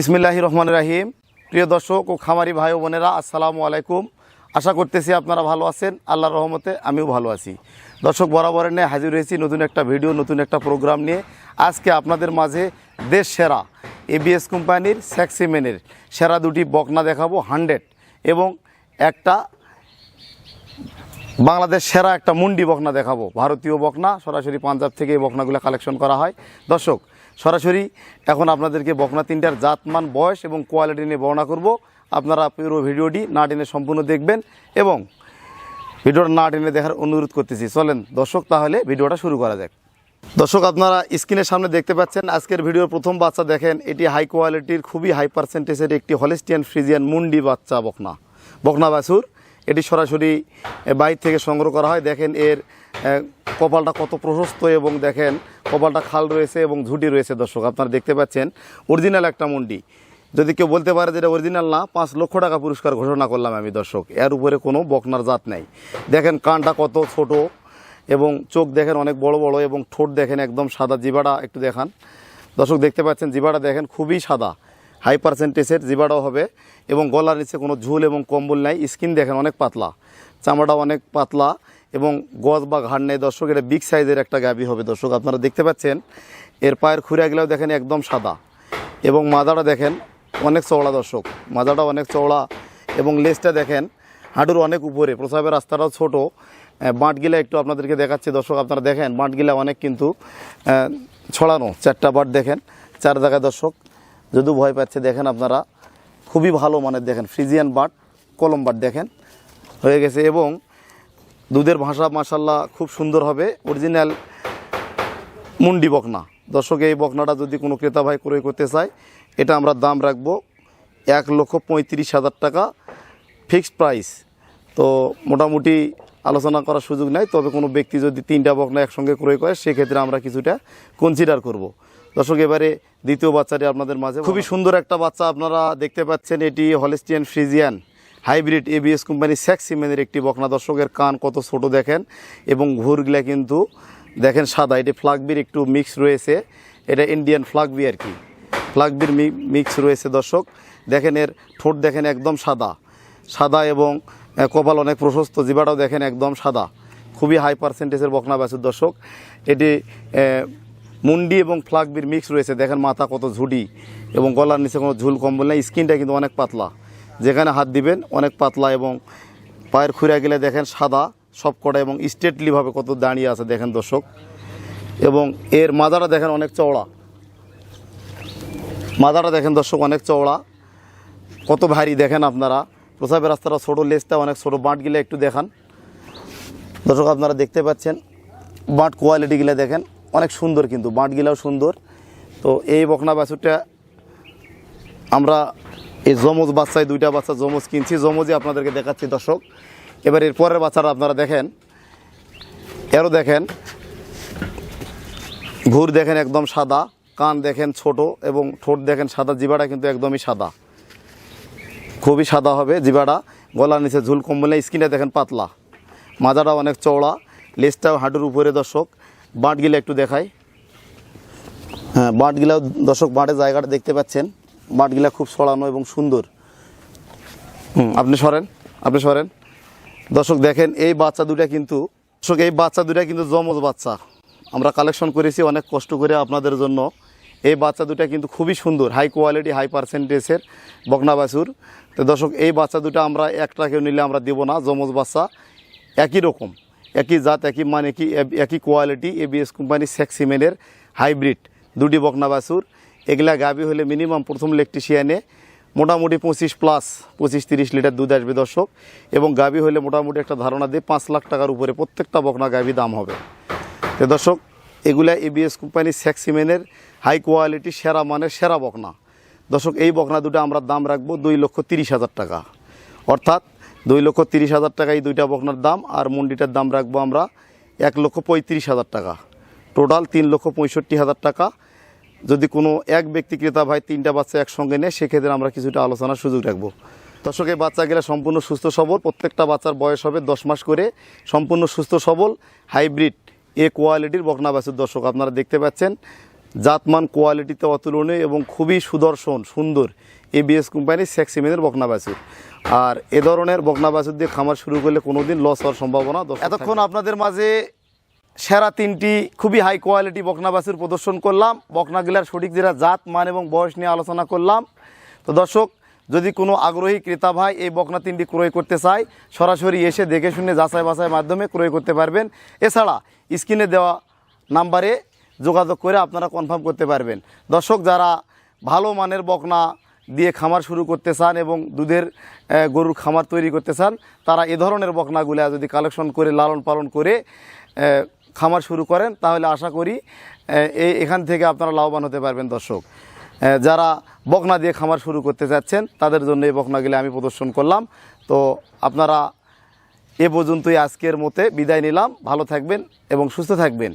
বিসমিল্লাহ রহমান রাহিম। প্রিয় দর্শক ও খামারি ভাই বোনেরা, আসসালামু আলাইকুম। আশা করতেছি আপনারা ভালো আছেন, আল্লাহর রহমতে আমিও ভালো আছি। দর্শক বরাবর নিয়ে হাজির হয়েছি নতুন একটা ভিডিও, নতুন একটা প্রোগ্রাম নিয়ে। আজকে আপনাদের মাঝে দেশ সেরা এবিএস কোম্পানির স্যাক্সিমেনের সেরা দুটি বকনা দেখাবো, হান্ড্রেড এবং একটা বাংলাদেশ সেরা একটা মুন্ডি বকনা দেখাবো, ভারতীয় বকনা। সরাসরি পাঞ্জাব থেকে এই বকনাগুলো কালেকশন করা হয়। দর্শক সরাসরি এখন আপনাদেরকে বকনা তিনটার জাতমান, বয়স এবং কোয়ালিটি নিয়ে বর্ণনা করব। আপনারা পুরো ভিডিওটি না টেনে সম্পূর্ণ দেখবেন এবং ভিডিওটা না টেনে দেখার অনুরোধ করতেছি। চলেন দর্শক, তাহলে ভিডিওটা শুরু করা যাক। দর্শক, আপনারা স্ক্রিনের সামনে দেখতে পাচ্ছেন, আজকের ভিডিওর প্রথম বাচ্চা দেখেন। এটি হাই কোয়ালিটির খুবই হাই পার্সেন্টেজের একটি হলিস্টিয়ান ফ্রিজিয়ান মুন্ডি বাচ্চা বকনা। বকনা বাছুর, এটি সরাসরি বাইর থেকে সংগ্রহ করা হয়। দেখেন এর কপালটা কত প্রশস্ত এবং দেখেন কপালটা খাল রয়েছে এবং ঝুটি রয়েছে, দর্শক। আপনারা দেখতে পাচ্ছেন অরিজিনাল একটা মুন্ডি। যদি কেউ বলতে পারে যেটা অরিজিনাল না, পাঁচ লক্ষ টাকা পুরস্কার ঘোষণা করলাম আমি, দর্শক। এর উপরে কোনো বকনার জাত নাই। দেখেন, কানটা কত ছোট এবং চোখ দেখেন অনেক বড় বড় এবং ঠোঁট দেখেন একদম সাদা। জিবাটা একটু দেখান। দর্শক, দেখতে পাচ্ছেন, জিবাটা দেখেন খুবই সাদা। হাই পার্সেন্টেজের জিবাটাও হবে এবং গলার নিচে কোনো ঝুল এবং কম্বল নাই। স্কিন দেখেন অনেক পাতলা। চামড়াটা অনেক পাতলা এবং গজ বা ঘাড় নেই। দর্শক, এটা বিগ সাইজের একটা গাবি হবে। দর্শক, আপনারা দেখতে পাচ্ছেন, এর পায়ের খুঁড়াগুলোও দেখেন একদম সাদা। এবং মাজাটা দেখেন অনেক চওড়া দর্শক। মাজাটা অনেক চওড়া এবং লেজটা দেখেন হাঁটুর অনেক উপরে। প্রসাবের রাস্তাটাও ছোট। বাঁটগিলা একটু আপনাদেরকে দেখাচ্ছি। দর্শক, আপনারা দেখেন বাঁটগিলা অনেক কিন্তু ছড়ানো। চারটা বাট দেখেন, চার জায়গায় দর্শক। যদিও ভয় পাচ্ছে, দেখেন আপনারা, খুবই ভালো মানের দেখেন ফ্রিজিয়ান বাট, কলম বাট দেখেন, হয়ে গেছে। এবং দুধের ভাষা মাসাল্লাহ খুব সুন্দর হবে। অরিজিনাল মুন্ডি বকনা। দর্শক এই বকনাটা যদি কোনো ক্রেতা ভাই ক্রয় করতে চায় এটা আমরা দাম রাখব এক লক্ষ পঁয়ত্রিশ হাজার টাকা ফিক্সড প্রাইস। তো মোটামুটি আলোচনা করার সুযোগ নাই তবে কোনো ব্যক্তি যদি তিনটা বকনা একসঙ্গে ক্রয় করে সেক্ষেত্রে আমরা কিছুটা কনসিডার করব। দর্শক এবারে দ্বিতীয় বাচ্চাটি আপনাদের মাঝে। খুবই সুন্দর একটা বাচ্চা আপনারা দেখতে পাচ্ছেন এটি Holstein Friesian hybrid ABS company sex সিমেনের একটি বকনা। দর্শকের কান কত ছোট দেখেন এবং ঘুরগুলা কিন্তু দেখেন সাদা। এটি ফ্লাগবির একটু মিক্স রয়েছে। এটা ইন্ডিয়ান ফ্লাগবি আর কি। ফ্লাগবির মিক্স রয়েছে দর্শক। দেখেন এর ঠোঁট দেখেন একদম সাদা। সাদা এবং কপাল অনেক প্রশস্ত। জিবাটাও দেখেন একদম সাদা। খুবই হাই পার্সেন্টেজের বকনা বাছুর দর্শক। এটি মুন্ডি এবং ফ্লাগবির মিক্স রয়েছে। দেখেন মাথা কত ঝুটি এবং গলার নিচে কোনো ঝুল কম্বল নেই। স্কিনটা কিন্তু অনেক পাতলা। যেখানে হাত দিবেন, অনেক পাতলা এবং পায়ের খুঁড়ে গেলে দেখেন সাদা সব কটা এবং স্টেটলিভাবে কত দাঁড়িয়ে আছে দেখেন দর্শক। এবং এর মাজাটা দেখেন অনেক চওড়া। মাজাটা দেখেন দর্শক অনেক চওড়া। কত ভারী দেখেন আপনারা। প্রসাবের রাস্তাটা ছোটো, লেজটা অনেক ছোটো। বাঁটগুলো একটু দেখান। দর্শক, আপনারা দেখতে পাচ্ছেন, বাঁট কোয়ালিটিগুলো দেখেন অনেক সুন্দর কিন্তু বাঁটগুলাও সুন্দর। তো এই বকনা বাছুরটা আমরা এই জমজ বাচ্চায় দুইটা বাচ্চা জমজ কিনছি জমজই আপনাদেরকে দেখাচ্ছি দর্শক। এবার এর পরের বাচ্চাটা আপনারা দেখেন। এরও দেখেন। ঘুর দেখেন একদম সাদা, কান দেখেন ছোট এবং ঠোঁট দেখেন সাদা জিবাটা কিন্তু একদমই সাদা। খুবই সাদা হবে জিবাটা গলার নিচে ঝুল কম্বলে স্কিনটা দেখেন পাতলা। মাজাটা অনেক চওড়া, লেজটাও হাঁটুর উপরে দর্শক। বাঁটগুলো একটু দেখায় হ্যাঁ বাঁটগুলাও দর্শক বাঁটের জায়গাটা দেখতে পাচ্ছেন। বাঁটগুলা খুব ছড়ানো এবং সুন্দর। হুম আপনি সরেন আপনি সরেন। দর্শক, দেখেন এই বাচ্চা দুটা কিন্তু, দর্শক, এই বাচ্চা দুটা কিন্তু জমজ বাচ্চা। আমরা কালেকশন করেছি, অনেক কষ্ট করে আপনাদের জন্য। এই বাচ্চা দুটা কিন্তু খুবই সুন্দর হাই কোয়ালিটি হাই পার্সেন্টেজের বকনা বাছুর। তো দর্শক, এই বাচ্চা দুটা আমরা একটা কেউ নিলে আমরা দেবো না, জমজ বাচ্চা। একই রকম, একই জাত, একই মান, একই একই কোয়ালিটি এবিএস কোম্পানি সেক্সিমেনের হাইব্রিড দুটি বকনা বাছুর। এগুলা গাবি হলে মিনিমাম প্রথম ইলেকট্রিশিয়ানে মোটামুটি পঁচিশ প্লাস পঁচিশ তিরিশ লিটার দুধ আসবে দর্শক। এবং গাবি হলে মোটামুটি একটা ধারণা দিয়ে পাঁচ লাখ টাকার উপরে প্রত্যেকটা বকনা গাবি দাম হবে। তো দর্শক, এগুলা এবিএস কোম্পানি সেক্সিমেনের হাই কোয়ালিটি সেরা মানের, সেরা বকনা। দর্শক, এই বকনা দুটো আমরা দাম রাখব দুই লক্ষ তিরিশ হাজার টাকা। অর্থাৎ দুই লক্ষ তিরিশ হাজার টাকা এই দুইটা বকনার দাম, আর মন্ডিটার দাম রাখব আমরা এক লক্ষ পঁয়ত্রিশ হাজার টাকা। টোটাল তিন লক্ষ পঁয়ষট্টি হাজার টাকা। যদি কোনো এক ব্যক্তি ক্রেতা ভাই তিনটা বাচ্চা একসঙ্গে নেয়, সেক্ষেত্রে আমরা কিছুটা আলোচনার সুযোগ রাখব। দর্শক, এই বাচ্চাগুলো সম্পূর্ণ সুস্থ সবল। প্রত্যেকটা বাচ্চার বয়স হবে দশ মাস করে। সম্পূর্ণ সুস্থ সবল, হাইব্রিড, এ কোয়ালিটির বকনা বাছুর। দর্শক, আপনারা দেখতে পাচ্ছেন, জাতমান কোয়ালিটিতে অতুলনীয় এবং খুবই সুদর্শন, সুন্দর এবিএস কোম্পানির সেক্সিমেনের বকনা বাছুর। আর এ ধরনের বকনা বাছুর দিয়ে খামার শুরু করলে কোনোদিন লস হওয়ার সম্ভাবনা এতক্ষণ আপনাদের মাঝে সেরা তিনটি খুবই হাই কোয়ালিটি বকনা বাছুর প্রদর্শন করলাম। বকনাগুলার সঠিক যেটা জাত, মান এবং বয়স নিয়ে আলোচনা করলাম। তো দর্শক, যদি কোনো আগ্রহী ক্রেতা ভাই এই বকনা তিনটি ক্রয় করতে চায়, সরাসরি এসে দেখে শুনে যাচাই বাছাইয়ের মাধ্যমে ক্রয় করতে পারবেন। এছাড়া স্ক্রিনে দেওয়া নাম্বারে যোগাযোগ করে আপনারা কনফার্ম করতে পারবেন। দর্শক, যারা ভালো মানের বকনা দিয়ে খামার শুরু করতে চান এবং দুধের গরুর খামার তৈরি করতে চান, তারা এ ধরনের বকনাগুলা যদি কালেকশন করে, লালন পালন করে খামার শুরু করেন, তাহলে আশা করি এই এখান থেকে আপনারা লাভবান হতে পারবেন দর্শক। যারা বকনা দিয়ে খামার শুরু করতে চাচ্ছেন তাদের জন্য এই বকনাগুলি আমি প্রদর্শন করলাম। তো আপনারা এ পর্যন্তই আজকের মতে বিদায় নিলাম। ভালো থাকবেন এবং সুস্থ থাকবেন।